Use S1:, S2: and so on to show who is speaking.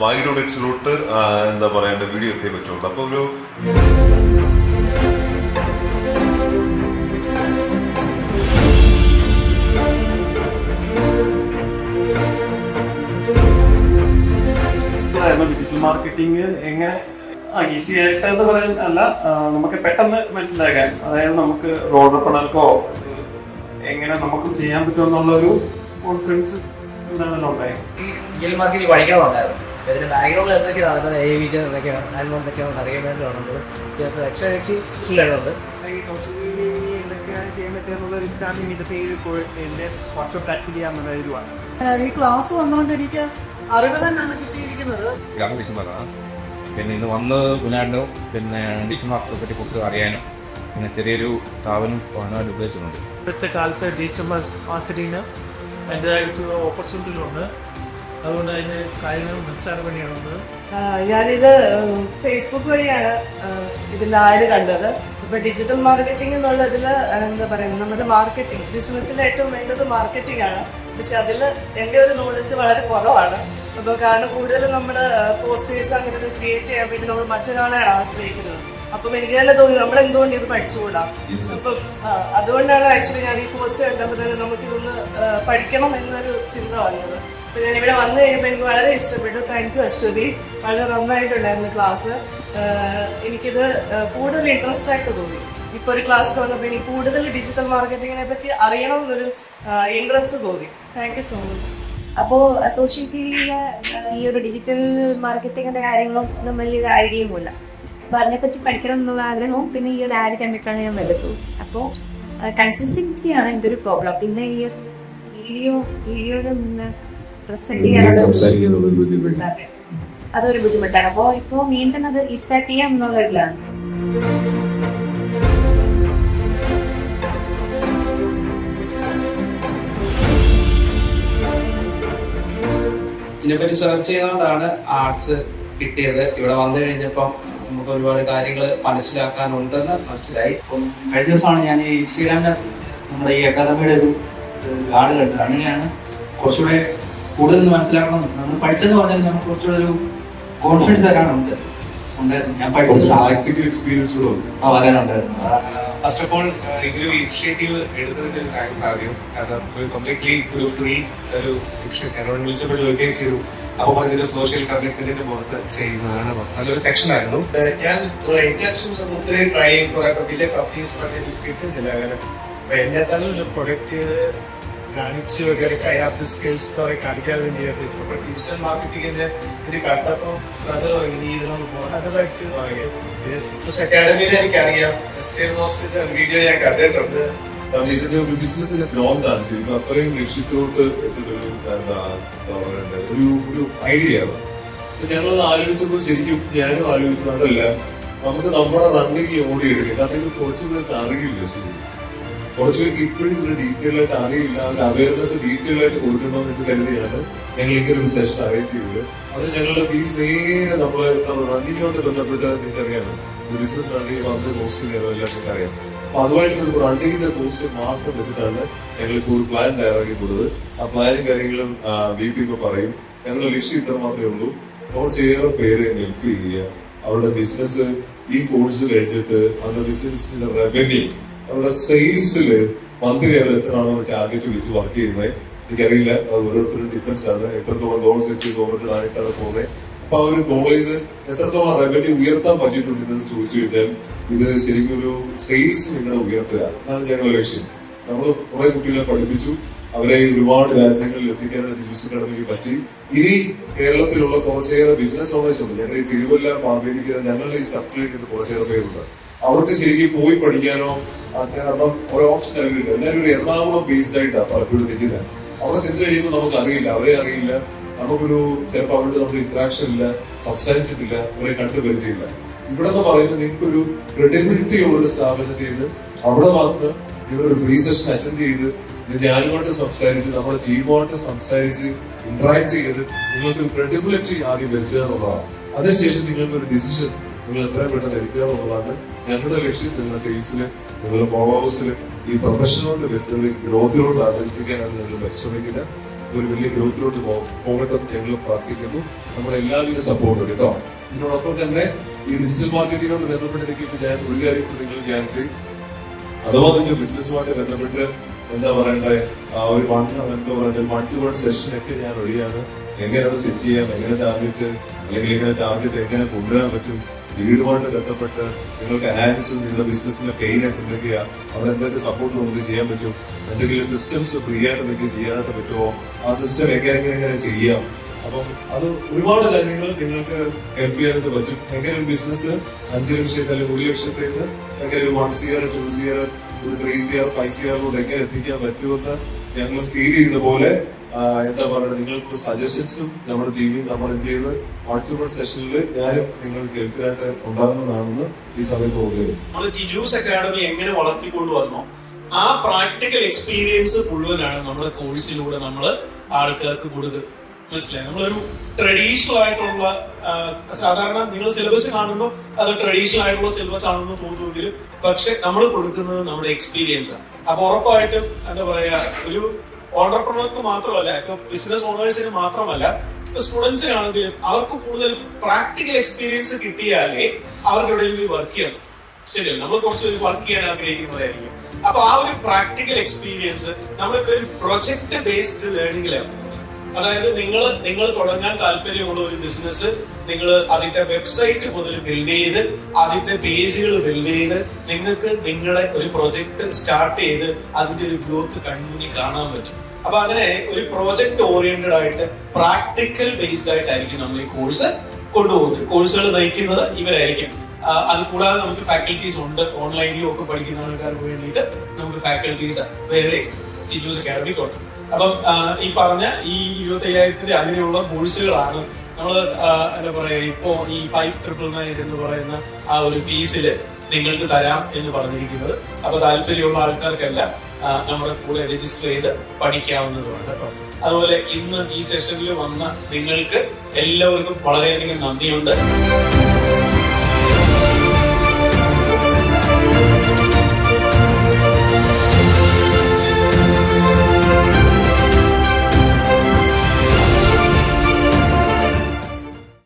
S1: Wide ഓഡിയൻസിലോട്ട് എന്താ പറയേണ്ട video എത്തിയേ പറ്റുള്ളൂ. അപ്പൊ ഒരു
S2: ഡിജിറ്റൽ മാർക്കറ്റിംഗ് എങ്ങനെ ഈസി ആയിട്ട് എന്ന് പറയാൻ അല്ല നമുക്ക് പെട്ടെന്ന് മനസ്സിലാക്കാൻ അതായത് നമുക്ക് റോഡർപ്പണർക്കോ എങ്ങനെ നമുക്കും ചെയ്യാൻ പറ്റുമെന്നുള്ള ഒരു കോൺഫിഡൻസ് എന്താണല്ലോ ഉണ്ടായത്?
S3: ഈ ഡിജിറ്റൽ മാർക്കറ്റിംഗ് പഠിക്കണമെന്നുണ്ടായിരുന്നു ഇതിന്റെ ബാക്ക്ഗ്രൗണ്ട് എന്തൊക്കെയാണ് നടക്കുന്നത് എ വി എന്തൊക്കെയാണ് ആൽബം എന്തൊക്കെയാണെന്ന് അറിയാൻ വേണ്ടിയാണ് നമ്മൾ ഇതിനകത്ത് എനിക്ക് ഇഷ്ടമുണ്ട്
S4: ഈ
S5: ക്ലാസ് വന്നുകൊണ്ട് എനിക്ക് അറിവ് തന്നെയാണ് കിട്ടിയിരിക്കുന്നത്.
S6: പിന്നെ ഇന്ന് വന്ന് കുഞ്ഞാണ്ട് പിന്നെ ഡിഷന്മാർക്കെ പറ്റി കൂടുതൽ അറിയാനും പിന്നെ ചെറിയൊരു സ്ഥാപനം പോകാനും ഉദ്ദേശിക്കുന്നുണ്ട്.
S4: ഇപ്പോഴത്തെ കാലത്ത് ഡിജിറ്റൽ മാർക്കറ്റിങ്ങിന് അതിന്റെതായിട്ടുള്ള ഓപ്പർച്യൂണിറ്റികളുണ്ട് അതുകൊണ്ട് അതിന് കാര്യങ്ങൾ മനസ്സിലാക്കാൻ വേണ്ടിയാണ് വന്നത്.
S5: ഞാനിത് ഫേസ്ബുക്ക് വഴിയാണ് ഇതിന്റെ ആഡ് കണ്ടത്. ഇപ്പൊ ഡിജിറ്റൽ മാർക്കറ്റിംഗ് എന്നുള്ള ഇതിൽ എന്താ പറയുക നമ്മുടെ മാർക്കറ്റിംഗ് ബിസിനസ്സിൽ ഏറ്റവും വേണ്ടത് മാർക്കറ്റിംഗ് ആണ്. പക്ഷെ അതിൽ എന്റെ ഒരു നോളജ് വളരെ കുറവാണ്. അപ്പോൾ കാരണം കൂടുതലും നമ്മുടെ പോസ്റ്റേഴ്സ് അങ്ങനെ ക്രിയേറ്റ് ചെയ്യാൻ വേണ്ടി നമ്മൾ മറ്റൊരാളെയാണ് ആശ്രയിക്കുന്നത്. അപ്പം എനിക്ക് തന്നെ തോന്നി നമ്മൾ എന്തുകൊണ്ട് ഇത് പഠിച്ചുകൂടാ? അപ്പം അതുകൊണ്ടാണ് ആക്ച്വലി ഞാൻ ഈ പോസ്റ്റ് കണ്ടപ്പോൾ തന്നെ നമുക്കിതൊന്ന് പഠിക്കണം എന്നൊരു ചിന്ത വന്നത്. അപ്പോൾ ഞാൻ ഇവിടെ വന്നു കഴിയുമ്പോൾ എനിക്ക് വളരെ ഇഷ്ടപ്പെട്ടു. Thank you Ashwathi. വളരെ നന്നായിട്ടുണ്ടായിരുന്നു ക്ലാസ്. എനിക്കിത് കൂടുതൽ ഇൻട്രസ്റ്റ് ആയിട്ട് തോന്നി. ഇപ്പോൾ ഒരു ക്ലാസ് വന്നപ്പോൾ എനിക്ക് കൂടുതൽ ഡിജിറ്റൽ മാർക്കറ്റിങ്ങിനെ പറ്റി അറിയണം എന്നൊരു ഇൻട്രസ്റ്റ് തോന്നി. താങ്ക് യു സോ മച്ച്
S7: അപ്പോൾ സോഷ്യൽ മീഡിയയിലെ ഈ ഒരു ഡിജിറ്റൽ മാർക്കറ്റിങ്ങിന്റെ കാര്യങ്ങളും ഒന്നും വലിയ ഐഡിയയുമില്ല അപ്പോൾ അതിനെപ്പറ്റി പഠിക്കണം എന്നുള്ള ആഗ്രഹവും പിന്നെ ഈ ഒരു ആഡ് കണ്ടിട്ടാണ് ഞാൻ വരുത്തു അപ്പോൾ കൺസിസ്റ്റൻസിയാണ് എന്റെ ഒരു പ്രോബ്ലം പിന്നെ ഈ വീഡിയോ വീഡിയോയുടെ ചെയ്യാനുള്ള അതെ. അതൊരു ബുദ്ധിമുട്ടാണ്. അപ്പോൾ ഇപ്പോൾ വീണ്ടും അത് റീസ്റ്റാർട്ട് ചെയ്യാം എന്നുള്ളതിലാണ്.
S8: ഇതിനെപ്പറ്റി സെർച്ച് ചെയ്തുകൊണ്ടാണ് ആർട്സ് കിട്ടിയത്. ഇവിടെ വന്നു കഴിഞ്ഞപ്പം നമുക്ക് ഒരുപാട് കാര്യങ്ങൾ മനസ്സിലാക്കാനുണ്ടെന്ന് മനസ്സിലായി.
S9: അപ്പം കഴിഞ്ഞ ദിവസമാണ് ഞാൻ ഈ ഇൻസ്റ്റഗ്രാമിനകത്ത് നമ്മുടെ ഈ അക്കാദമിയുടെ ഒരു ആട് കണ്ടത്. അങ്ങനെയാണ് കുറച്ചുകൂടെ കൂടുതൽ മനസ്സിലാക്കണം. നമ്മൾ പഠിച്ചെന്ന് പറഞ്ഞാൽ നമുക്ക് കുറച്ചുകൂടെ ഒരു കോൺഫിഡൻസ് വരാനുണ്ട്. ഉണ്ടായിരുന്നു. ഞാൻ പഠിച്ചത്
S1: എക്സ്പീരിയൻസ്
S9: ആ വരാനുണ്ടായിരുന്നു.
S10: ഫസ്റ്റ് ഓഫ് ഓൾ ഇതൊരു ഇനിഷ്യേറ്റീവ് എടുത്തതിന് ഒരു താങ്ക്സ് ആദ്യം കാരണം ഒരു കംപ്ലീറ്റ്ലി ഒരു ഫ്രീ ഒരു സെക്ഷൻ എന്നോട് വിളിച്ചപ്പോൾ ചോദിക്കുകയും ചെയ്തു. അപ്പോൾ പറഞ്ഞൊരു സോഷ്യൽ കമ്മിറ്റ്മെന്റിന്റെ പുറത്ത് ചെയ്യുന്നതാണ്. നല്ലൊരു സെക്ഷൻ ആയിരുന്നു.
S11: ഞാൻ ഇന്റൻഷൻസ് ഒത്തിരി ട്രൈ കുറെ വലിയ കമ്പനീസ് എനിക്ക് കിട്ടുന്നില്ല. കാരണം എന്നെ തന്നെ ഒരു പ്രൊഡക്റ്റ് കാണിച്ചു വെക്കാൻ അതിനകത്ത് സ്കിൽസ് കാണിക്കാൻ വേണ്ടിയിട്ട് ഇപ്പൊ ഡിജിറ്റൽ മാർക്കറ്റിംഗിന്റെ ഇത് കണ്ടപ്പോൾ അത് ഇനി ഇതിനൊന്ന് പോകാനായിട്ട് അക്കാഡമിയിൽ എനിക്കറിയാം. എസ് കെ ബോക്സിന്റെ വീഡിയോ ഞാൻ കണ്ടിട്ടുണ്ട്.
S1: ഒരു ഞാനും നമുക്ക് നമ്മുടെ റണ്ണിങ് ഓടിയെടുക്കും കാരണം ഇത് കുറച്ച് അറിയില്ല ശരിക്കും. കുറച്ച് പേർക്ക് ഇപ്പോഴും ഇതിന് ഡീറ്റെയിൽ ആയിട്ട് അറിയില്ല. ഒരു അവയർനെസ് ഡീറ്റെയിൽ ആയിട്ട് കൊടുക്കണമെന്ന് വെച്ച് കരുതിയാണ് ഞങ്ങൾ ഇങ്ങനെ ഒരു സെഷൻ അയക്കുന്നത് അത് ഞങ്ങളുടെ ഫീസ് നേരെ നമ്മളെ റണ്ണിങ്ങോട്ട് ബന്ധപ്പെട്ട് നിങ്ങൾക്കറിയാം. ബിസിനസ് റണ്ണിങ് വന്ന കോസ്റ്റ് എല്ലാം നിങ്ങൾക്ക് അറിയാം. അപ്പൊ അതുമായിട്ട് ഒരു റണ്ണിങ്ങിന്റെ കോസ്റ്റ് മാത്രം വെച്ചിട്ടാണ് ഞങ്ങൾ ഇപ്പോൾ ഒരു പ്ലാൻ തയ്യാറാക്കി കൊടുത്തത്. ആ പ്ലാനും കാര്യങ്ങളും ബി പി ഇപ്പൊ പറയും. ഞങ്ങളുടെ ലക്ഷ്യം ഇത്ര മാത്രമേ ഉള്ളൂ. കുറച്ചേറെ പേരെ ഹെൽപ്പ് ചെയ്യുക. അവരുടെ ബിസിനസ് ഈ കോഴ്സ് കഴിഞ്ഞിട്ട് അവരുടെ ബിസിനസിന്റെ റവന്യൂ അവരുടെ സെയിൽസിൽ മന്ത്ലി ലെവൽ എത്രയാണോ ടാർഗറ്റ് വിളിച്ച് വർക്ക് ചെയ്യുന്നത്. എനിക്കറിയില്ല അത് ഓരോരുത്തരും ഡിപ്പെൻസ് ആണ്. എത്രത്തോളം ഗോൾ സെറ്റ് ഓറിയന്റഡ് ആയിട്ടാണ് പോകുന്നത്. അപ്പൊ ആ ഒരു എത്രത്തോളം റവന്യൂ ഉയർത്താൻ പറ്റിയിട്ടുണ്ട് എന്ന് ചോദിച്ചു കഴിഞ്ഞാൽ ഇത് ശരിക്കും ഒരു സെയിൽസ് നിങ്ങളെ ഉയർത്തുക. അതാണ് ഞങ്ങളുടെ ലക്ഷ്യം. നമ്മൾ കുറെ കുട്ടികളെ പഠിപ്പിച്ചു. അവരെ ഒരുപാട് രാജ്യങ്ങളിൽ എത്തിക്കാനായിട്ട് ജ്യൂസ് അക്കാഡമിക്ക് പറ്റി. ഇനി കേരളത്തിലുള്ള കുറച്ചേറെ ബിസിനസ് ഓണേഴ്സ് ഉണ്ട്. ഞങ്ങൾ ഈ തിരുവല്ല പാമ്പേരിക്കുന്ന ഞങ്ങളുടെ ഈ സർക്കിളിൽ നിന്ന് കുറച്ചേറെ പേരുണ്ട്. അവർക്ക് ശരിക്കും പോയി പഠിക്കാനോ കാരണം ഒരു ഓഫ് സ്റ്റൈലുണ്ട് എല്ലാവരും ഒരു എറണാകുളം ബേസ്ഡ് ആയിട്ടാണ് പലപ്പോഴും നിൽക്കുന്നത് അവിടെ സെൻസ് കഴിയുമ്പോൾ നമുക്ക് അറിയില്ല അവരെ അറിയില്ല. നമുക്കൊരു ചിലപ്പോൾ അവരുടെ നമ്മുടെ ഇന്ററാക്ഷൻ ഇല്ല സംസാരിച്ചിട്ടില്ല അവരെ കണ്ടു പരിചയമില്ല. ഇവിടെ എന്ന് പറയുന്നത് നിങ്ങൾക്കൊരു ക്രെഡിബിലിറ്റി ഉള്ളൊരു സ്ഥാപനത്തിൽ നിന്ന് അവിടെ വന്ന് നിങ്ങളൊരു ഫ്രീ സെഷൻ അറ്റൻഡ് ചെയ്ത് ഞാനുമായിട്ട് സംസാരിച്ച് നമ്മുടെ ടീമുമായിട്ട് സംസാരിച്ച് ഇന്ററാക്ട് ചെയ്ത് നിങ്ങൾക്ക് ക്രെഡിബിലിറ്റി ആദ്യം വരുത്തുക എന്നുള്ളതാണ്. അതിനുശേഷം നിങ്ങൾക്ക് ഒരു ഡിസിഷൻ നിങ്ങൾ എത്രയും പെട്ടെന്ന് എടുക്കുക എന്നുള്ളതാണ് ഞങ്ങളുടെ ലക്ഷ്യം നിങ്ങളുടെ സെയിൽസിന് നിങ്ങളുടെ ഫോളോവേഴ്സിന് ഈ പ്രൊഫഷനിലോട്ട് വരുന്നത് ഗ്രോത്തിലോട്ട് ആഗ്രഹിക്കാനാണ് നിങ്ങൾ പരിശ്രമിക്കുന്നത്. ഒരു വലിയ ഗ്രോത്തിലോട്ട് പോകട്ടെ ഞങ്ങൾ പ്രാർത്ഥിക്കുന്നു. നമ്മുടെ എല്ലാവരുടെയും സപ്പോർട്ട് കേട്ടോ. ഇതിനോടൊപ്പം തന്നെ ഈ ഡിജിറ്റൽ മാർക്കറ്റിനോട് ബന്ധപ്പെട്ടിരിക്കുമ്പോൾ ഞാൻ ഒരു കാര്യം നിങ്ങൾ ഞാൻ അഥവാ നിങ്ങൾ ബിസിനസ്സുമായിട്ട് ബന്ധപ്പെട്ട് എന്താ പറയണ്ടേ? ആ ഒരു വൺ എന്താ പറയണ്ടേ വൺ ടു വൺ സെഷൻ ഒക്കെ ഞാൻ റെഡിയാണ് എങ്ങനെ അത് സെറ്റ് ചെയ്യാം? എങ്ങനെ ടാർഗറ്റ് അല്ലെങ്കിൽ എങ്ങനെ ടാർഗറ്റ് എങ്ങനെ കൊണ്ടുവരാൻ പറ്റും? വീടുമായിട്ട് ബന്ധപ്പെട്ട് നിങ്ങൾക്ക് അനാലിസിസ് നിങ്ങളുടെ ബിസിനസ്സിന്റെ പെയിൻ എന്തൊക്കെയാ അവിടെ എന്തൊക്കെ സപ്പോർട്ട് നമുക്ക് ചെയ്യാൻ പറ്റും എന്തെങ്കിലും സിസ്റ്റംസ് ഫ്രീ ആയിട്ട് നിങ്ങൾക്ക് ചെയ്യാനായിട്ട് പറ്റുമോ? ആ സിസ്റ്റം എങ്ങനെ എങ്ങനെ ചെയ്യാം. അപ്പം അത് ഒരുപാട് കാര്യങ്ങൾ നിങ്ങൾക്ക് ഹെൽപ്പ് ചെയ്യാനായിട്ട് പറ്റും. എങ്ങനെ ഒരു ബിസിനസ് അഞ്ച് ലക്ഷത്തിൽ അല്ലെങ്കിൽ ഒരു ലക്ഷത്തിൽ നിന്ന് എങ്ങനെ ഒരു വൺ സിയർ ടു സിയർ ഒരു ത്രീ സിയർ ഫൈവ് സിയറിലോട്ട് എങ്ങനെ എത്തിക്കാൻ പറ്റുമെന്ന് ഞങ്ങൾ സ്കീൽ ചെയ്ത പോലെ എന്താ പറയുക നിങ്ങൾക്ക് സജഷൻസും നമ്മുടെ ടീമിൽ നമ്മൾ എന്ത് ചെയ്ത് മൾട്ടിപ്പിൾ സെഷനിൽ ഞാനും നിങ്ങൾ കേൾക്കാനായിട്ട് ഉണ്ടാകുന്നതാണെന്ന് ഈ സമയത്ത്
S2: പോകുകയാണ് എങ്ങനെ വളർത്തിക്കൊണ്ട് വന്നോ ആ പ്രാക്ടിക്കൽ എക്സ്പീരിയൻസ് മുഴുവനാണ് നമ്മുടെ കോഴ്സിലൂടെ നമ്മൾ ആൾക്കാർക്ക് കൊടുക്കുന്നത് മനസ്സിലായി? നമ്മളൊരു ട്രഡീഷണൽ ആയിട്ടുള്ള സാധാരണ നിങ്ങൾ സിലബസ് കാണുമ്പോൾ അത് ട്രഡീഷണൽ ആയിട്ടുള്ള സിലബസ് ആണെന്ന് തോന്നുമെങ്കിലും പക്ഷെ നമ്മൾ കൊടുക്കുന്നത് നമ്മുടെ എക്സ്പീരിയൻസ് ആണ്. അപ്പൊ ഉറപ്പായിട്ടും എന്താ പറയാ ഒരു ഓണ്ടർപ്രണർക്ക് മാത്രമല്ല ഇപ്പൊ ബിസിനസ് ഓണേഴ്സിന് മാത്രമല്ല ഇപ്പൊ സ്റ്റുഡൻസിനാണെങ്കിലും അവർക്ക് കൂടുതൽ പ്രാക്ടിക്കൽ എക്സ്പീരിയൻസ് കിട്ടിയാലേ അവർക്ക് എവിടെയെങ്കിലും വർക്ക് ചെയ്യണം ശരി നമ്മൾ കുറച്ച് വർക്ക് ചെയ്യാൻ ആഗ്രഹിക്കുന്നവരായിരിക്കും. അപ്പൊ ആ ഒരു പ്രാക്ടിക്കൽ എക്സ്പീരിയൻസ് നമ്മളിപ്പോ ഒരു പ്രൊജക്ട് ബേസ്ഡ് ലേണിംഗിലാണ് അതായത് നിങ്ങൾ നിങ്ങൾ തുടങ്ങാൻ താല്പര്യമുള്ള ഒരു ബിസിനസ് നിങ്ങൾ അതിന്റെ വെബ്സൈറ്റ് മുതൽ ബിൽഡ് ചെയ്ത് അതിന്റെ പേജുകൾ ബിൽഡ് ചെയ്ത് നിങ്ങൾക്ക് നിങ്ങളെ ഒരു പ്രൊജക്ട് സ്റ്റാർട്ട് ചെയ്ത് അതിന്റെ ഒരു ഗ്രോത്ത് കണ്ണുമുന്നിൽ കാണാൻ പറ്റും. അപ്പൊ അതിനെ ഒരു പ്രോജക്ട് ഓറിയന്റഡ് ആയിട്ട് പ്രാക്ടിക്കൽ ബേസ്ഡ് ആയിട്ടായിരിക്കും നമ്മൾ ഈ കോഴ്സ് കൊണ്ടുപോകുന്നത്. കോഴ്സുകൾ നയിക്കുന്നത് ഇവരായിരിക്കും. അത് കൂടാതെ നമുക്ക് ഫാക്കൽറ്റീസ് ഉണ്ട്. ഓൺലൈനിലും ഒക്കെ പഠിക്കുന്ന ആൾക്കാർക്ക് വേണ്ടിയിട്ട് നമുക്ക് ഫാക്കൽറ്റീസ് വേറെ ടീച്ചേഴ്സ് അക്കാഡമി ഉണ്ട്. അപ്പം ഈ പറഞ്ഞ ഈ ഇരുപത്തി അയ്യായിരത്തിന്റെ അങ്ങനെയുള്ള കോഴ്സുകളാണ് നമ്മൾ എന്താ പറയാ ഇപ്പോ ഈ ഫൈവ് ട്രിപ്പിൾ നയൻ എന്ന് പറയുന്ന ആ ഒരു ഫീസിൽ നിങ്ങൾക്ക് തരാം എന്ന് പറഞ്ഞിരിക്കുന്നത്. അപ്പൊ താല്പര്യമുള്ള ആൾക്കാർക്കെല്ലാം നമ്മുടെ കൂടെ രജിസ്റ്റർ ചെയ്ത് പഠിക്കാവുന്നതുമാണ് കേട്ടോ. അതുപോലെ ഇന്ന് ഈ സെഷനിൽ വന്ന നിങ്ങൾക്ക് എല്ലാവർക്കും വളരെയധികം നന്ദിയുണ്ട്.